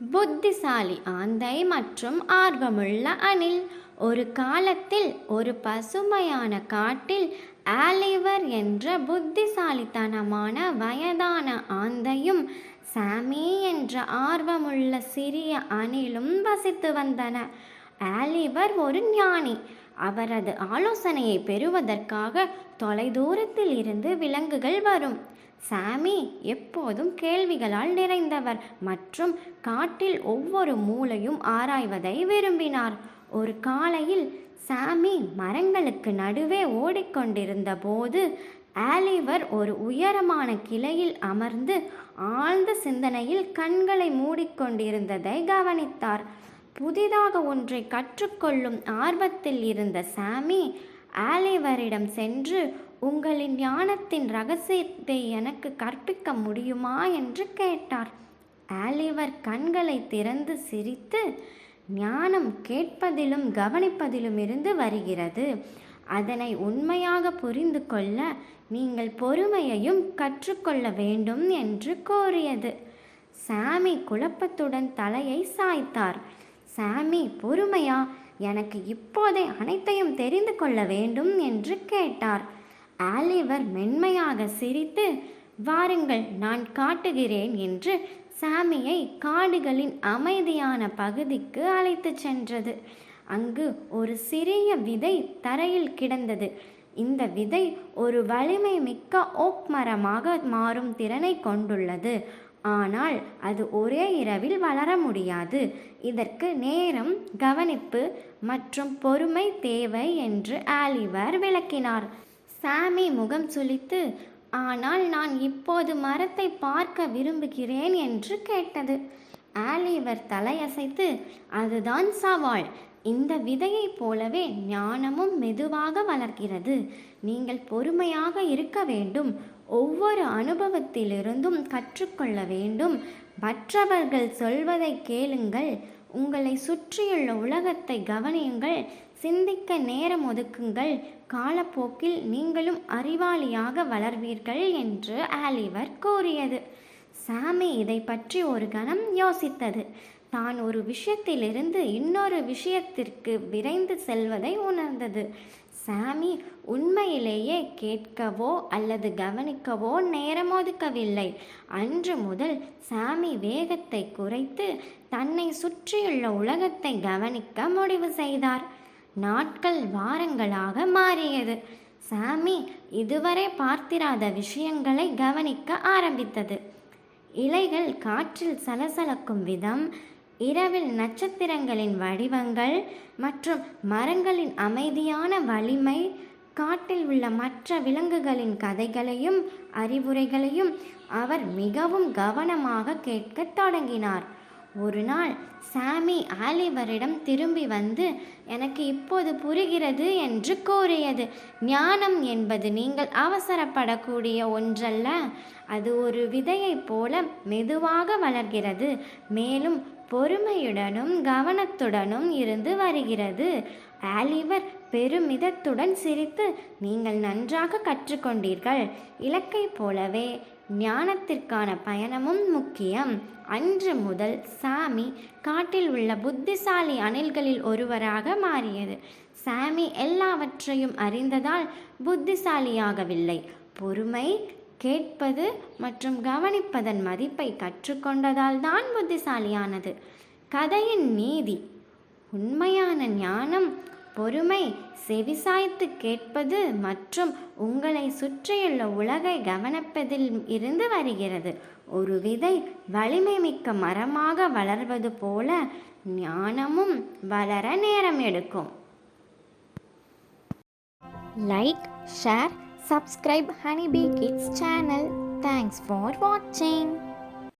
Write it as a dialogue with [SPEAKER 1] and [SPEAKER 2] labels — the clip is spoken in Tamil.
[SPEAKER 1] புத்திசாலி ஆந்தை மற்றும் ஆர்வமுள்ள அணில் ஒரு காலத்தில் ஒரு பசுமையான காட்டில் ஆலிவர் என்ற புத்திசாலித்தனமான வயதான ஆந்தையும் சாமி என்ற ஆர்வமுள்ள சிறிய அணிலும் வசித்து வந்தன. ஆலிவர் ஒரு ஞானி அவரது ஆலோசனையை பெறுவதற்காக தொலைதூரத்தில் இருந்து விலங்குகள் வரும். சாமி எப்போதும் கேள்விகளால் நிறைந்தவர் மற்றும் காட்டில் ஒவ்வொரு மூளையும் ஆராய்வதை விரும்பினார். ஒரு காலையில் சாமி மரங்களுக்கு நடுவே ஓடிக்கொண்டிருந்த போது ஆலிவர் ஒரு உயரமான கிளையில் அமர்ந்து ஆழ்ந்த சிந்தனையில் கண்களை மூடிக்கொண்டிருந்ததை கவனித்தார். புதிதாக ஒன்றை கற்றுக்கொள்ளும் ஆர்வத்தில் இருந்த சாமி ஆலிவரிடம் சென்று உங்களின் ஞானத்தின் ரகசியத்தை எனக்கு கற்பிக்க முடியுமா? என்று கேட்டார். ஆலிவர் கண்களை திறந்து சிரித்து ஞானம் கேட்பதிலும் கவனிப்பதிலும் இருந்து வருகிறது. அதனை உண்மையாக புரிந்து கொள்ள நீங்கள் பொறுமையையும் கற்றுக்கொள்ள வேண்டும் என்று கோரியது சாமி குழப்பத்துடன் தலையை சாய்த்தார். சாமி பொறுமையா? எனக்கு இப்போதே அனைத்தையும் தெரிந்து கொள்ள வேண்டும் என்று கேட்டார். ஆலிவர் மென்மையாக சிரித்து வாருங்கள் நான் காட்டுகிறேன் என்று சாமியை காடுகளின் அமைதியான பகுதிக்கு அழைத்துச் சென்றது. அங்கு ஒரு சிறிய விதை தரையில் கிடந்தது. இந்த விதை ஒரு வலிமை மிக்க ஓக் மரமாக மாறும் திறனை கொண்டுள்ளது. ஆனால் அது ஒரே இரவில் வளர முடியாது. இதற்கு நேரம் கவனிப்பு மற்றும் பொறுமை தேவை என்று ஆலிவர் விளக்கினார். சாமி முகம் சுளித்து ஆனால் நான் இப்போது மரத்தை பார்க்க விரும்புகிறேன் என்று கேட்டது. ஆலிவர் தலையசைத்து அதுதான் சவால். இந்த விதையைப் போலவே ஞானமும் மெதுவாக வளர்கிறது. நீங்கள் பொறுமையாக இருக்க வேண்டும். ஒவ்வொரு அனுபவத்திலிருந்தும் கற்றுக்கொள்ள வேண்டும். மற்றவர்கள் சொல்வதை கேளுங்கள். உங்களை சுற்றியுள்ள உலகத்தை கவனியுங்கள். சிந்திக்க நேரம் ஒதுக்குங்கள். காலப்போக்கில் நீங்களும் அறிவாளியாக வளர்வீர்கள் என்று ஆலிவர் கூறியது. சாமி இதை பற்றி ஒரு கணம் யோசித்தது. தான் ஒரு விஷயத்திலிருந்து இன்னொரு விஷயத்திற்கு விரைந்து செல்வதை உணர்ந்தது. சாமி உண்மையிலேயே கேட்கவோ அல்லது கவனிக்கவோ நேரம் ஒதுக்கவில்லை அன்று முதல் சாமி வேகத்தை குறைத்து தன்னை சுற்றியுள்ள உலகத்தை கவனிக்க முடிவு செய்தார். நாட்கள் வாரங்களாக மாறியது. சாமி இதுவரை பார்த்திராத விஷயங்களை கவனிக்க ஆரம்பித்தது. இலைகள் காற்றில் சலசலக்கும் விதம் இரவில் நட்சத்திரங்களின் வடிவங்கள் மற்றும் மரங்களின் அமைதியான வலிமை காட்டில் உள்ள மற்ற விலங்குகளின் கதைகளையும் அறிவுரைகளையும் அவர் மிகவும் கவனமாக கேட்கத் தொடங்கினார். ஒரு நாள் சாமி ஆலிவரிடம் திரும்பி வந்து எனக்கு இப்போது புரிகிறது என்று கூறியது. ஞானம் என்பது நீங்கள் அவசரப்படக்கூடிய ஒன்றல்ல. அது ஒரு விதையைப் போல மெதுவாக வளர்கிறது. மேலும் பொறுமையுடனும் கவனத்துடனும் இருந்து வருகிறது. ஆலிவர் பெருமிதத்துடன் சிரித்து நீங்கள் நன்றாக கற்றுக்கொண்டீர்கள். இலக்கைப் போலவே ஞானத்திற்கான பயணமும் முக்கியம். அன்று முதல் சாமி காட்டில் உள்ள புத்திசாலி அணில்களில் ஒருவராக மாறியது. சாமி எல்லாவற்றையும் அறிந்ததால் புத்திசாலியாகவில்லை. பொறுமை கேட்பது மற்றும் கவனிப்பதன் மதிப்பை கற்றுக்கொண்டதால் தான் புத்திசாலியானது. கதையின் நீதி உண்மையான ஞானம் பொறுமை செவிசாய்த்து கேட்பது மற்றும் உங்களை சுற்றியுள்ள உலகை கவனிப்பதில் இருந்து வருகிறது. ஒரு விதை வலிமை மிக்க மரமாக வளர்வது போல ஞானமும் வளர நேரம் எடுக்கும். Like share subscribe Honeybee kids channel thanks for வாட்சிங்